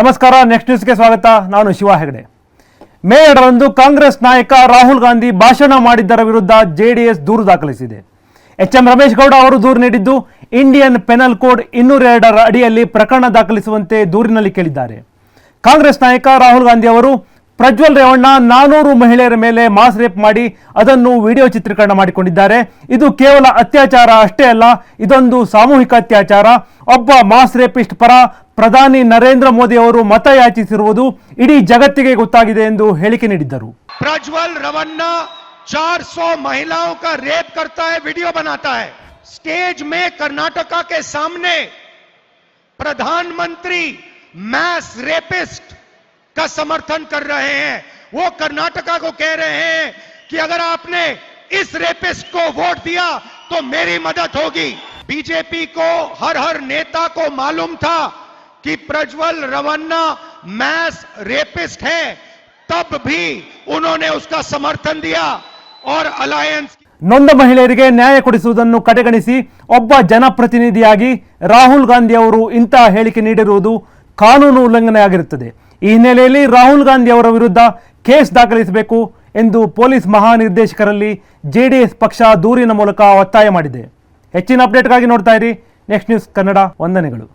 ನಮಸ್ಕಾರ ನೆಕ್ಸ್ಟ್ ನ್ಯೂಸ್ಗೆ ಸ್ವಾಗತ. ನಾನು ಶಿವ ಹೆಗಡೆ. ಮೇ ಎರಡರಂದು ಕಾಂಗ್ರೆಸ್ ನಾಯಕ ರಾಹುಲ್ ಗಾಂಧಿ ಭಾಷಣ ಮಾಡಿದ್ದರ ವಿರುದ್ಧ ಜೆಡಿಎಸ್ ದೂರು ದಾಖಲಿಸಿದೆ. ಎಚ್ ಎಂ ರಮೇಶ್ ಗೌಡ ಅವರು ದೂರು ನೀಡಿದ್ದು, ಇಂಡಿಯನ್ ಪೆನಲ್ ಕೋಡ್ ಇನ್ನೂರ ಎರಡರ ಅಡಿಯಲ್ಲಿ ಪ್ರಕರಣ ದಾಖಲಿಸುವಂತೆ ದೂರಿನಲ್ಲಿ ಕೇಳಿದ್ದಾರೆ. ಕಾಂಗ್ರೆಸ್ ನಾಯಕ ರಾಹುಲ್ ಗಾಂಧಿ ಅವರು ಪ್ರಜ್ವಲ್ ರೇವಣ್ಣ ನಾನೂರು ಮಹಿಳೆಯರ ಮೇಲೆ ಮಾಸ್ ರೇಪ್ ಮಾಡಿ ಅದನ್ನು ವಿಡಿಯೋ ಚಿತ್ರೀಕರಣ ಮಾಡಿಕೊಂಡಿದ್ದಾರೆ ಇದು ಕೇವಲ ಅತ್ಯಾಚಾರ ಅಷ್ಟೇ ಅಲ್ಲ ಇದೊಂದು ಸಾಮೂಹಿಕ ಅತ್ಯಾಚಾರ ಒಬ್ಬ ಮಾಸ್ ರೇಪಿಸ್ಟ್ ಪರ ಪ್ರಧಾನಿ ನರೇಂದ್ರ ಮೋದಿ ಅವರು ಮತ ಯಾಚಿಸಿರುವುದು ಇಡೀ ಜಗತ್ತಿಗೆ ಗೊತ್ತಾಗಿದೆ ಎಂದು ಹೇಳಿಕೆ ನೀಡಿದ್ದರು प्रज्वल रवन्ना 400 महिलाओं का रेप करता है वीडियो बनाता है स्टेज में कर्नाटका के सामने प्रधानमंत्री मैस रेपिस्ट का समर्थन कर रहे हैं वो कर्नाटका को कह रहे हैं कि अगर आपने इस रेपिस्ट को वोट दिया तो मेरी मदद होगी बीजेपी को हर हर नेता को मालूम था कि प्रज्वल रवन्ना मैस रेपिस्ट है तब भी उन्होंने उसका समर्थन दिया और अलायंस ನೊಂದ ಮಹಿಳೆಯರಿಗೆ ನ್ಯಾಯ ಕೊಡಿಸುವುದನ್ನು ಕಡೆಗಣಿಸಿ ಒಬ್ಬ ಜನಪ್ರತಿನಿಧಿಯಾಗಿ ರಾಹುಲ್ ಗಾಂಧಿ ಅವರು ಇಂತಹ ಹೇಳಿಕೆ ನೀಡಿರುವುದು ಕಾನೂನು ಉಲ್ಲಂಘನೆಯಾಗಿರುತ್ತದೆ ಈ ಹಿನ್ನೆಲೆಯಲ್ಲಿ ರಾಹುಲ್ ಗಾಂಧಿ ಅವರ ವಿರುದ್ಧ ಕೇಸ್ ದಾಖಲಿಸಬೇಕು ಎಂದು ಪೊಲೀಸ್ ಮಹಾನಿರ್ದೇಶಕರಲ್ಲಿ ಜೆಡಿಎಸ್ ಪಕ್ಷ ದೂರಿನ ಮೂಲಕ ಒತ್ತಾಯ ಮಾಡಿದೆ. ಹೆಚ್ಚಿನ ಅಪ್ಡೇಟ್ಗಾಗಿ ನೋಡ್ತಾ ಇರಿ. ನೆಕ್ಸ್ಟ್ ನ್ಯೂಸ್ ಕನ್ನಡ ವಂದನೆಗಳು.